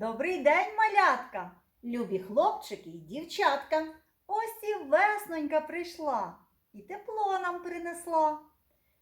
Добрий день, малятка, любі хлопчики і дівчатка. Ось і веснонька прийшла і тепло нам принесла.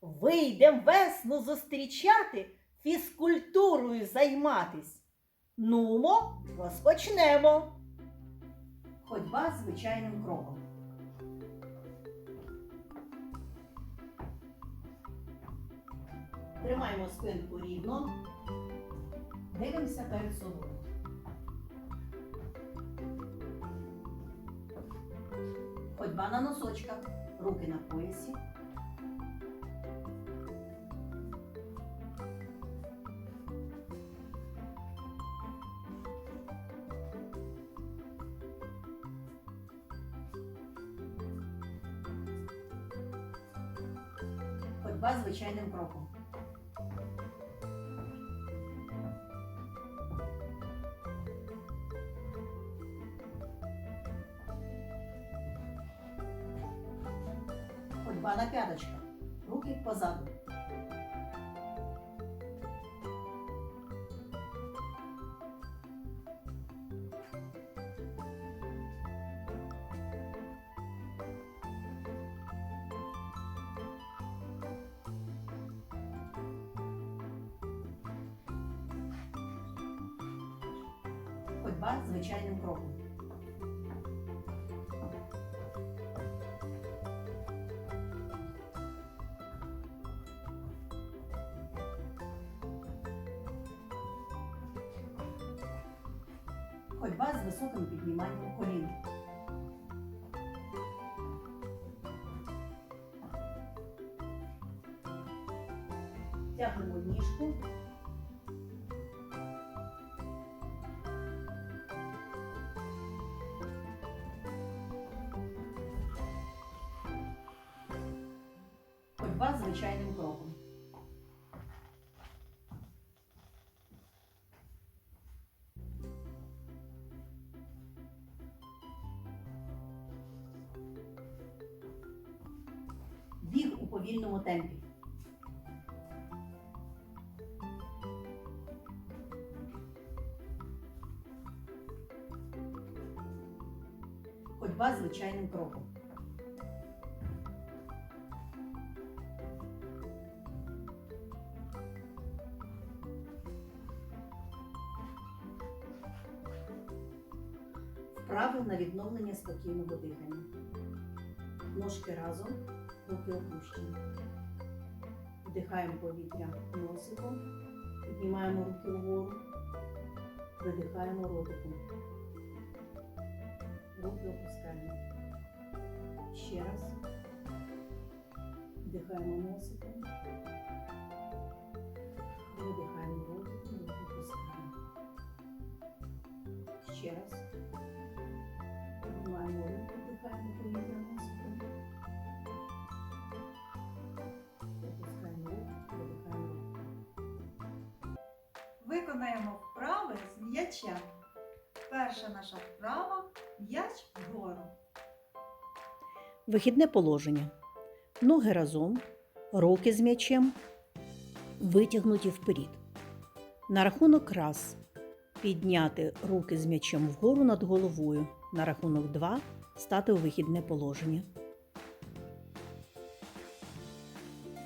Вийдем весну зустрічати, фізкультурою займатись. Нумо, розпочнемо. Ходьба звичайним кроком. Тримаємо спинку рівно. Дивимося перед собою. Ходьба на носочках, руки на поясі. Ходьба звичайним кроком. Ходьба на п'яточках. Руки позаду. Ходьба звичайним кроком. Ходьба з високим підніманням колін. Тягнемо ніжку. Ходьба звичайним кроком. Повільному темпі. Ходьба звичайним кроком. Вправи на відновлення спокійного дихання. Ножки разом, руки опущені. Вдихаємо повітря носиком, піднімаємо руки вгору, видихаємо ротиком. Руки опускаємо. Ще раз. Вдихаємо носиком. Видихаємо ротиком, руки опускаємо. Ще раз. Виконаємо вправи з м'ячем. Перша наша вправа м'яч вгору. Вихідне положення. Ноги разом, руки з м'ячем витягнуті вперед. На рахунок раз підняти руки з м'ячем вгору над головою. На рахунок два стати у вихідне положення.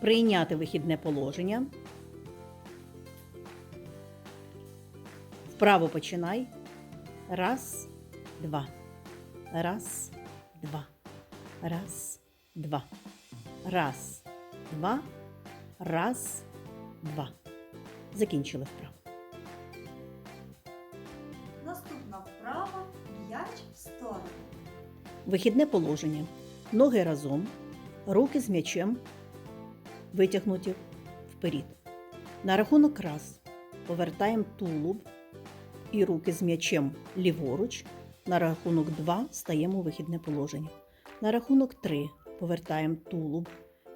Прийняти вихідне положення. Вправо починай. Раз, два. Раз, два. Раз, два. Раз, два. Раз, два. Закінчили вправо. Наступна вправа м'яч в сторону. Вихідне положення. Ноги разом, руки з м'ячем витягнуті вперед. На рахунок раз повертаємо тулуб і руки з м'ячем ліворуч. На рахунок 2 стаємо у вихідне положення. На рахунок 3 повертаємо тулуб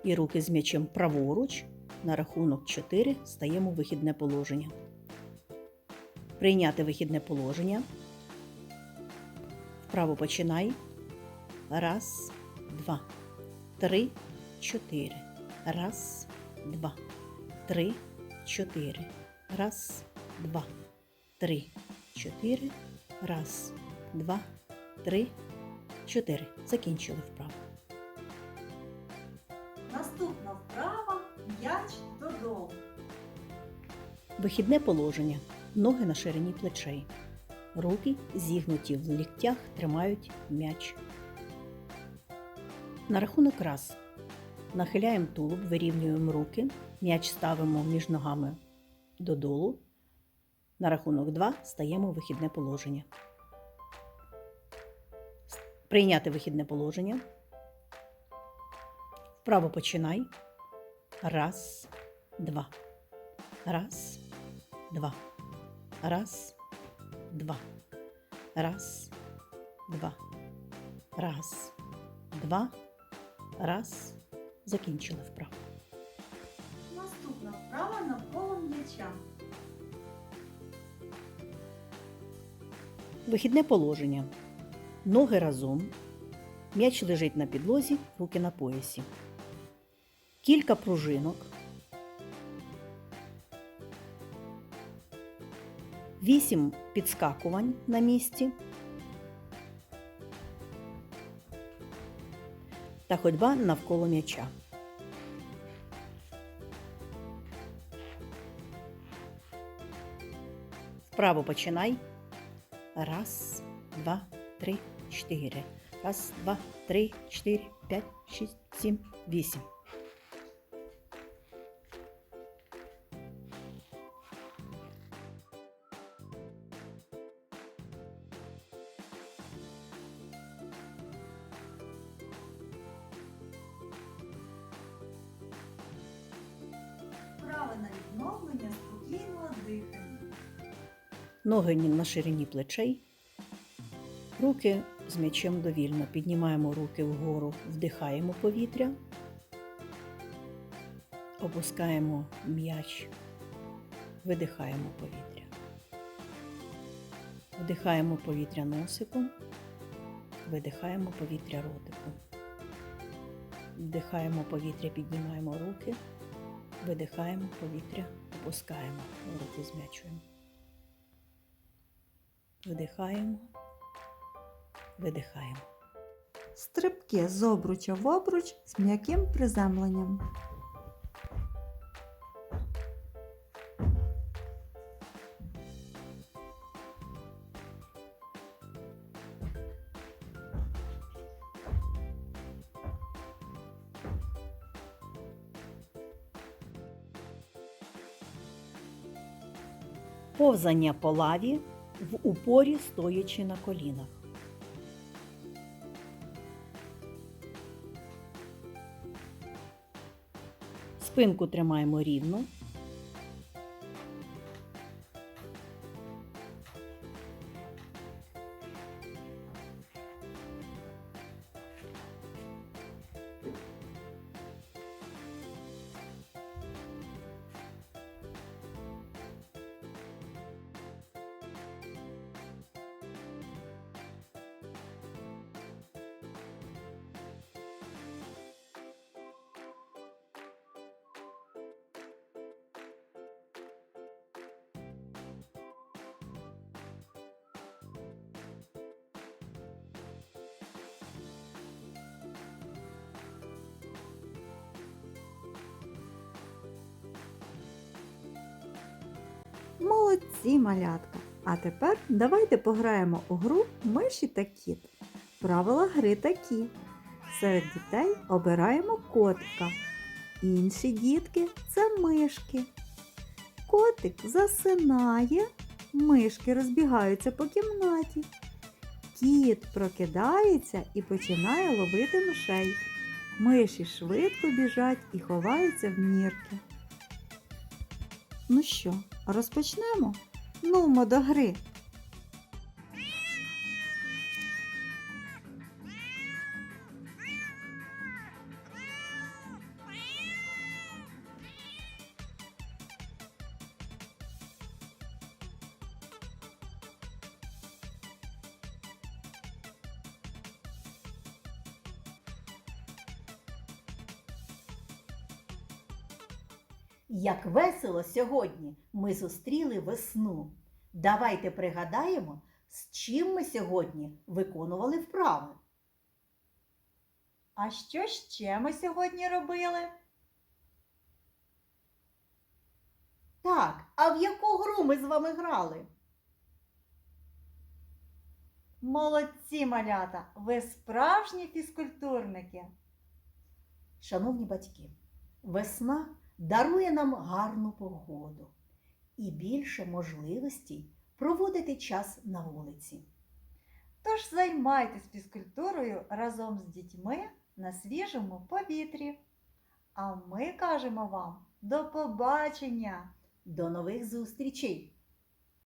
і руки з м'ячем праворуч. На рахунок 4 стаємо у вихідне положення. Прийняти вихідне положення. Вправо починай. Раз, два, три, чотири. Раз, два, три, чотири. Раз, два, три, чотири. Раз, два, три, чотири. Закінчили вправу. Наступна вправа м'яч додому. Вихідне положення. Ноги на ширині плечей. Руки зігнуті в ліктях тримають м'яч. На рахунок раз. Нахиляємо тулуб, вирівнюємо руки. М'яч ставимо між ногами додолу. На рахунок два стаємо в вихідне положення. Прийняти вихідне положення. Вправо починай. Раз, два. Раз, два. Раз, два. Раз, два. Раз, два. Раз. Закінчили вправу. Наступна вправа навколо м'яча. Вихідне положення. Ноги разом. М'яч лежить на підлозі, руки на поясі. Кілька пружинок. Вісім підскакувань на місці. Та ходьба навколо м'яча. Вправо починай. Раз, два, три, чотири. Раз, два, три, чотири, п'ять, шість, сім, вісім. Вправа на відновлення спокійного дихання. Ноги на ширині плечей. Руки з м'ячем довільно. Піднімаємо руки вгору, вдихаємо повітря. Опускаємо м'яч, видихаємо повітря. Вдихаємо повітря носиком, видихаємо повітря ротиком. Вдихаємо повітря, піднімаємо руки, видихаємо повітря, опускаємо руки з м'ячем. Вдихаємо, видихаємо. Стрибки з обруча в обруч з м'яким приземленням. Повзання по лаві в упорі стоячи на колінах. Спинку тримаємо рівно. Молодці, малятка! А тепер давайте пограємо у гру миші та кіт. Правила гри такі. Серед дітей обираємо котика. Інші дітки це мишки. Котик засинає, мишки розбігаються по кімнаті. Кіт прокидається і починає ловити мишей. Миші швидко біжать і ховаються в нірки. Ну що, розпочнемо? Нумо до гри. Як весело сьогодні ми зустріли весну. Давайте пригадаємо, з чим ми сьогодні виконували вправи. А що ще ми сьогодні робили? Так, а в яку гру ми з вами грали? Молодці, малята! Ви справжні фізкультурники. Шановні батьки, весна дарує нам гарну погоду і більше можливостей проводити час на вулиці. Тож займайтесь фізкультурою разом з дітьми на свіжому повітрі. А ми кажемо вам до побачення! До нових зустрічей!